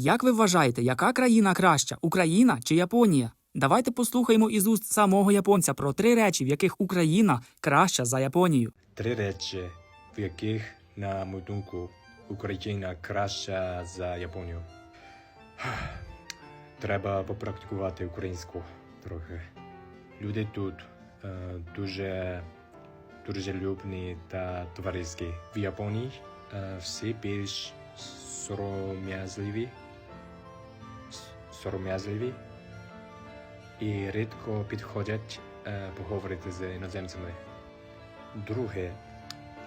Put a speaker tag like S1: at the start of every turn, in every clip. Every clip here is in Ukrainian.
S1: Як ви вважаєте, яка країна краща Україна чи Японія? Давайте послухаємо із уст самого японця про три речі, в яких Україна краща за Японію.
S2: Три речі, в яких, на мою думку, Україна краща за Японію. Треба попрактикувати українську трохи. Люди тут е, дуже дружелюбні та товариські. В Японії е, всі більш сором'язливі, сором'язливі і рідко підходять е, поговорити з іноземцями. Друге,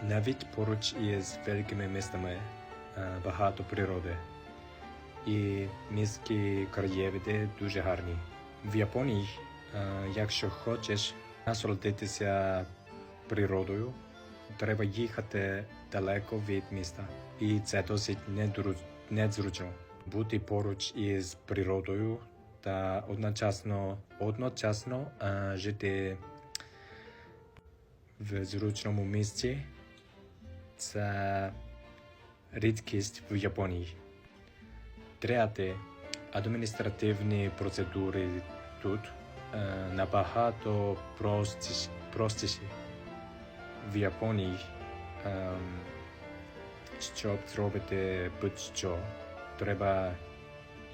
S2: навіть поруч із великими містами е, багато природи. І міські краєвиди дуже гарні. В Японії, е, якщо хочеш насолодитися природою, треба їхати далеко від міста. І це досить незручно бути поруч із природою та одночасно, одночасно е, жити в зручному місці це рідкість в Японії. Третє, адміністративні процедури тут е, набагато простіші. простіші. В Японії, ем, щоб зробити будь-що, треба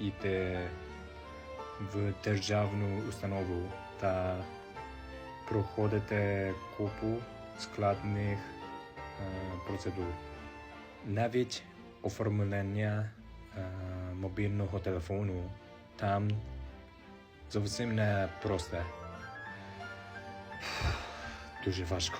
S2: йти в державну установу та проходити купу складних е, процедур. Навіть оформлення е, мобільного телефону там зовсім не просте. Дуже важко.